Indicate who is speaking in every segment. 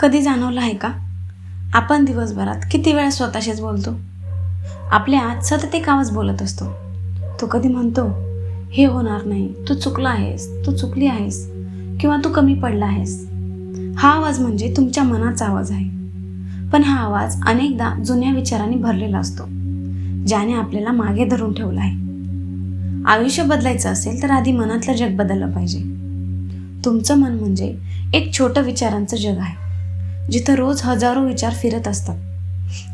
Speaker 1: कधी जाणवलं आहे का? आपण दिवसभरात किती वेळा स्वतःशीच बोलतो? आपल्या आत सतत एक आवाज बोलत असतो. तो कधी म्हणतो हे होणार नाही तू चुकला आहेस तू चुकली आहेस किंवा तू कमी पडला आहेस. हा आवाज म्हणजे तुमच्या मनाचा आवाज आहे. पण हा आवाज अनेकदा जुन्या विचारांनी भरलेला असतो ज्याने आपल्याला मागे धरून ठेवला आहे. आयुष्य बदलायचं असेल तर आधी मनातलं जग बदललं पाहिजे. तुमचं मन म्हणजे एक छोटं विचारांचं जग आहे. जिथं रोज हजारो विचार फिरत असतात.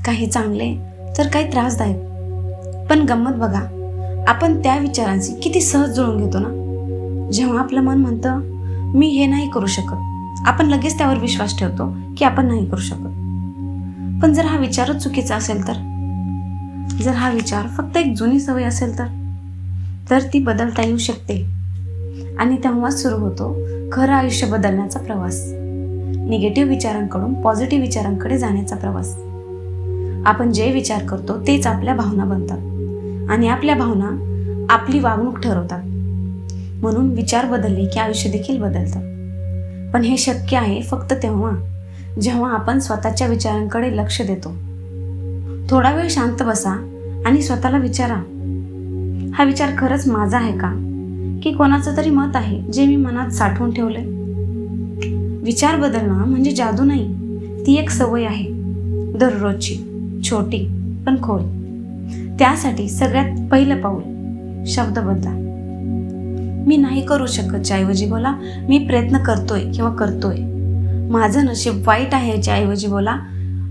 Speaker 1: काही चांगले तर काही त्रासदायक. पण गंमत बघा आपण त्या विचारांशी किती सहज जुळून घेतो ना? जेव्हा आपलं मन म्हणतं मी हे नाही करू शकत. आपण लगेच त्यावर विश्वास ठेवतो की आपण नाही करू शकत. पण जर हा विचारच चुकीचा असेल तर? जर हा विचार फक्त एक जुनी सवय असेल तर? तर ती बदलता येऊ शकते. आणि तेव्हाच सुरू होतो खरं आयुष्य बदलण्याचा प्रवास. निगेटिव्ह विचारांकडून पॉझिटिव्ह विचारांकडे जाण्याचा प्रवास. आपण जे विचार करतो तेच आपल्या भावना बनतात. आणि आपल्या भावना आपली वागणूक ठरवतात. म्हणून विचार बदलले की आयुष्य देखील बदलतं. पण हे शक्य आहे फक्त तेव्हा जेव्हा आपण स्वतःच्या विचारांकडे लक्ष देतो. थोडा वेळ शांत बसा आणि स्वतःला विचारा. हा विचार खरंच माझा आहे का? की कोणाचं तरी मत आहे जे मी मनात साठवून ठेवलंय? विचार बदलणं म्हणजे जादू नाही. ती एक सवय आहे. दररोजची. छोटी पण खोल. त्यासाठी सगळ्यात पहिलं पाऊल शब्द बदला. मी नाही करू शकतच्या ऐवजी बोला मी प्रयत्न करतोय किंवा करतोय. माझं नशीब वाईट आहे याच्या ऐवजी बोला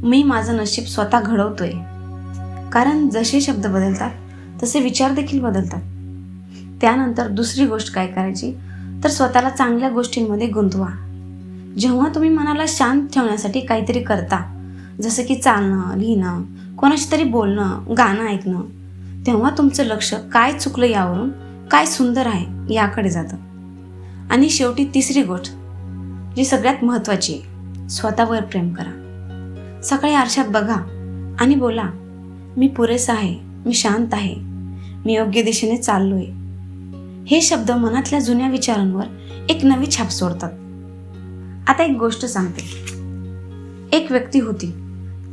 Speaker 1: मी माझं नशीब स्वतः घडवतोय. कारण जसे शब्द बदलतात तसे विचार देखील बदलतात. त्यानंतर दुसरी गोष्ट काय करायची? तर स्वतःला चांगल्या गोष्टींमध्ये गुंतवा. जेव्हा तुम्ही मनाला शांत ठेवण्यासाठी काहीतरी करता जसं की चालणं लिहिणं कोणाशी तरी बोलणं गाणं ऐकणं तेव्हा तुमचं लक्ष काय चुकलं यावरून काय सुंदर आहे याकडे जातं. आणि शेवटी तिसरी गोष्ट जी सगळ्यात महत्त्वाची आहे स्वतःवर प्रेम करा. सकाळी आरशात बघा आणि बोला मी पुरेसा आहे मी शांत आहे मी योग्य दिशेने चाललो आहे हे शब्द मनातल्या जुन्या विचारांवर एक नवी छाप सोडतात. आता एक गोष्ट सांगते. एक व्यक्ती होती.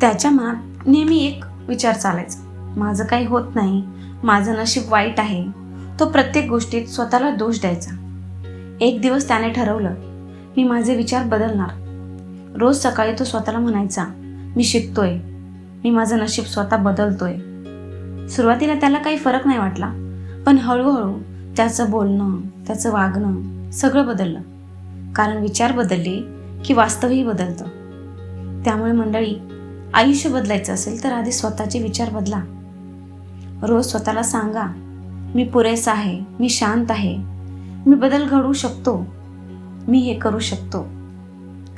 Speaker 1: त्याच्या मनात नेहमी एक विचार चालायचा. माझं काही होत नाही. माझं नशीब वाईट आहे. तो प्रत्येक गोष्टीत स्वतःला दोष द्यायचा. एक दिवस त्याने ठरवलं मी माझे विचार बदलणार. रोज सकाळी तो स्वतःला म्हणायचा मी शिकतोय. मी माझं नशीब स्वतः बदलतोय. सुरुवातीला त्याला काही फरक नाही वाटला पण हळूहळू त्याचं बोलणं त्याचं वागणं सगळं बदललं. कारण विचार बदलले की वास्तवही बदलतं. त्यामुळे मंडळी आयुष्य बदलायचं असेल तर आधी स्वतःचे विचार बदला. रोज स्वतःला सांगा मी पुरेसा आहे मी शांत आहे मी बदल घडवू शकतो मी हे करू शकतो.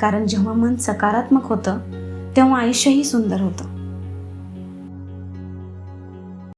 Speaker 1: कारण जेव्हा मन सकारात्मक होतं तेव्हा आयुष्यही सुंदर होतं.